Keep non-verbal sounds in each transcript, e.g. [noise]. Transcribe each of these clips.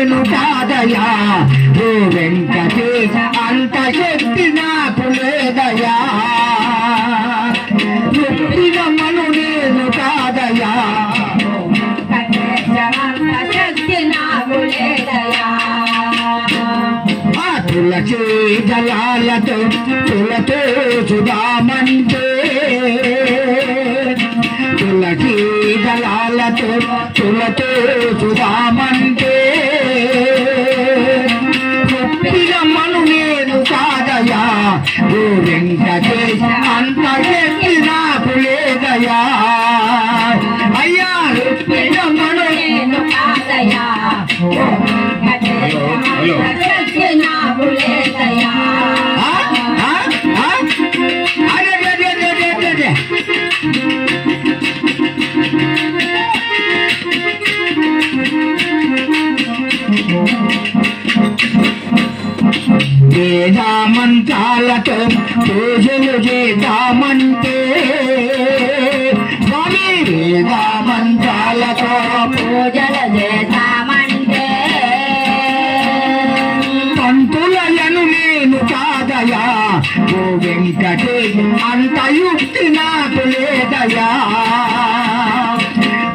నేను కాదయా ఓ వెంకటేశ అంత శక్తి నాకు లేదయా చెప్పినమ్మను నేను కాదయా తులసి దళాలతో తులతో సుధామంటే గొప్పిరమ్మను నేను కాదయా ఓ వెంకటేశ అంత చెప్పి నాకు లేదయా అయ్యా గొప్పిరమ్మను నేను కాదయా నాకు లేదయా వేదామంతాలతో పూజలు చేద్దామంటే స్వామి వేదామంతాలతో పూజలు చేస్తామంటే పంతులయను నేను కాదయా ఓ వెంకటేశ అంత యుక్తి నాకు లేదయా.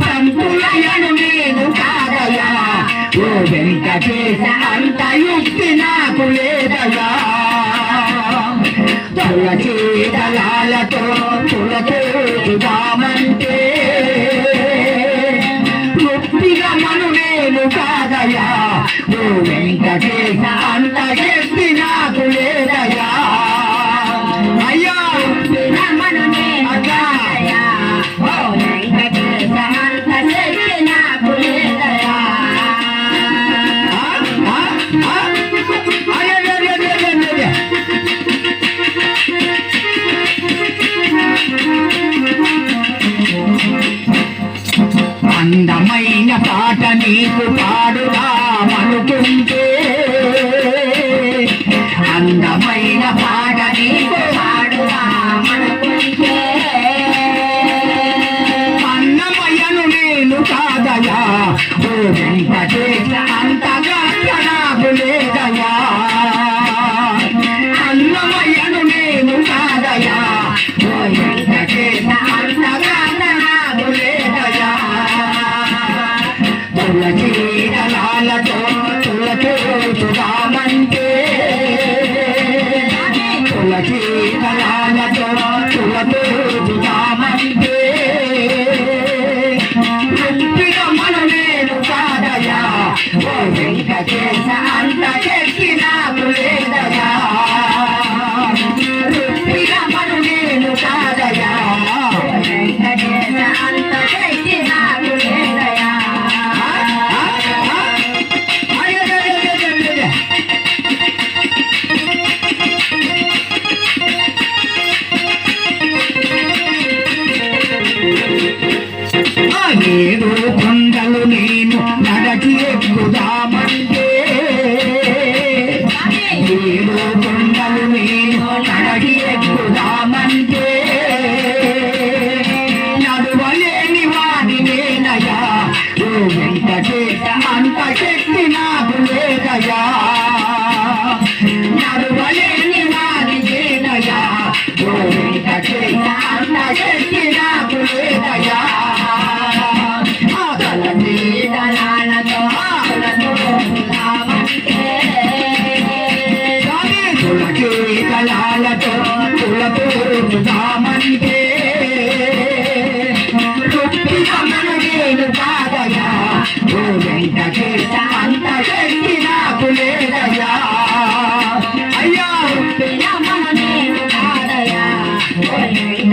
పంతులయను నేను కాదయా ఓ వెంకటేశ అంత యుక్తి నాకు తులసి దళాలతో తులతో సుధామంటే గొప్పిగా మను నేను కాదయా ఓ వెంకటేశ అంత చెప్పి నాకు అందమైన పాట నీకు పాడుదామనుకుంటే అందమైన తులసి దళాలతో కాదయా [laughs]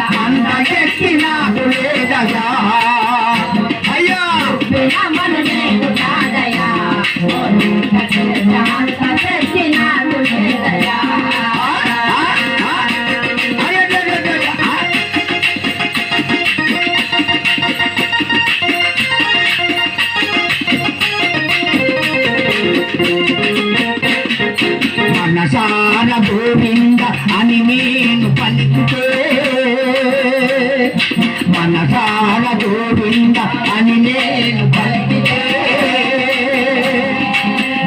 మనసాల గోవింద అని నేను భక్తితే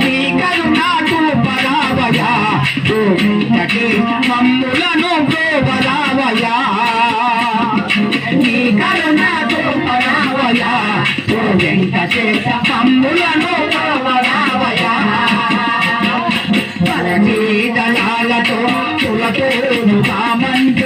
నీ కరుణాకు పరావయా గోవిందకి మమ్ములను గోవరావయా నీ కరుణాకు పరావయా గోవిందచేత మమ్ములను గోవరావయా పరమీ దళాలతో తులతో రామంత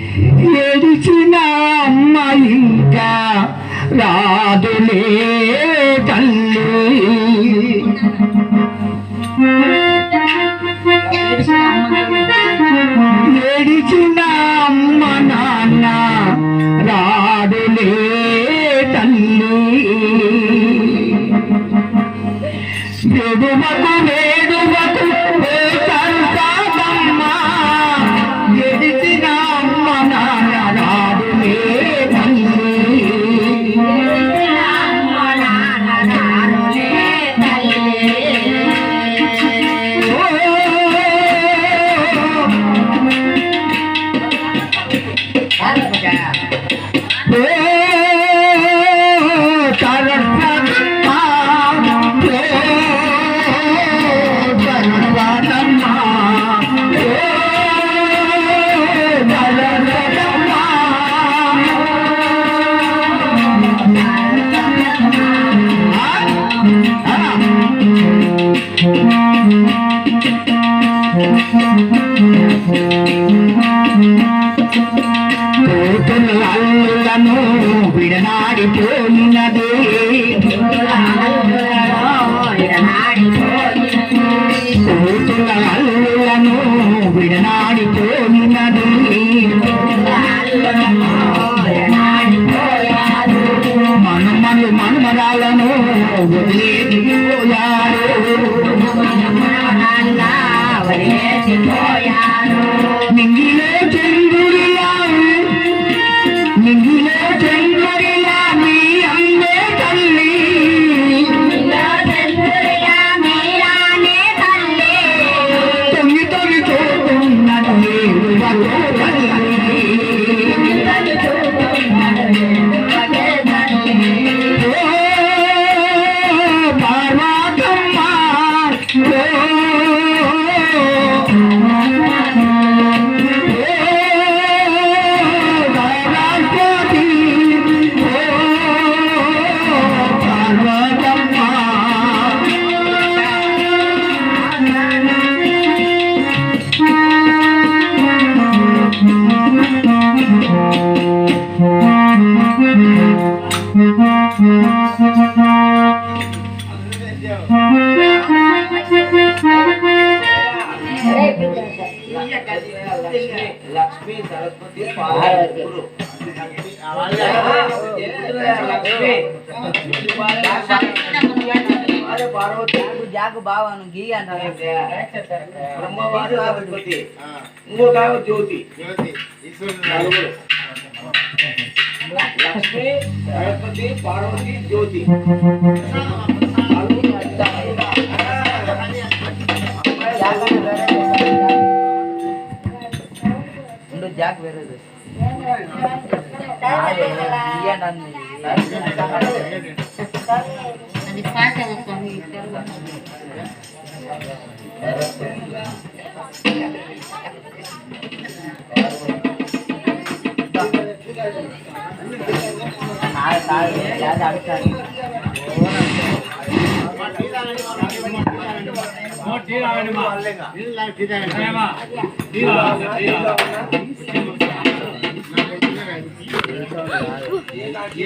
Yeah. Thank you. Lakshmi Saraswati Parvati గురు. లక్ష్మి అరే పార్వతి జాగు బావాను గీ అంటారు బ్రహ్మవారు సరస్వతి ఇంకొక ఆమె జ్యోతి నలుగురు లక్ష్మి సరస్వతి పార్వతి జ్యోతి ಬ್ಯಾಗ್ ಬೇರೆ ಇದೆ ನಾಳೆ ನಾಳೆ ಯಾವ್ದು ಆಗ್ತಾರೆ டீ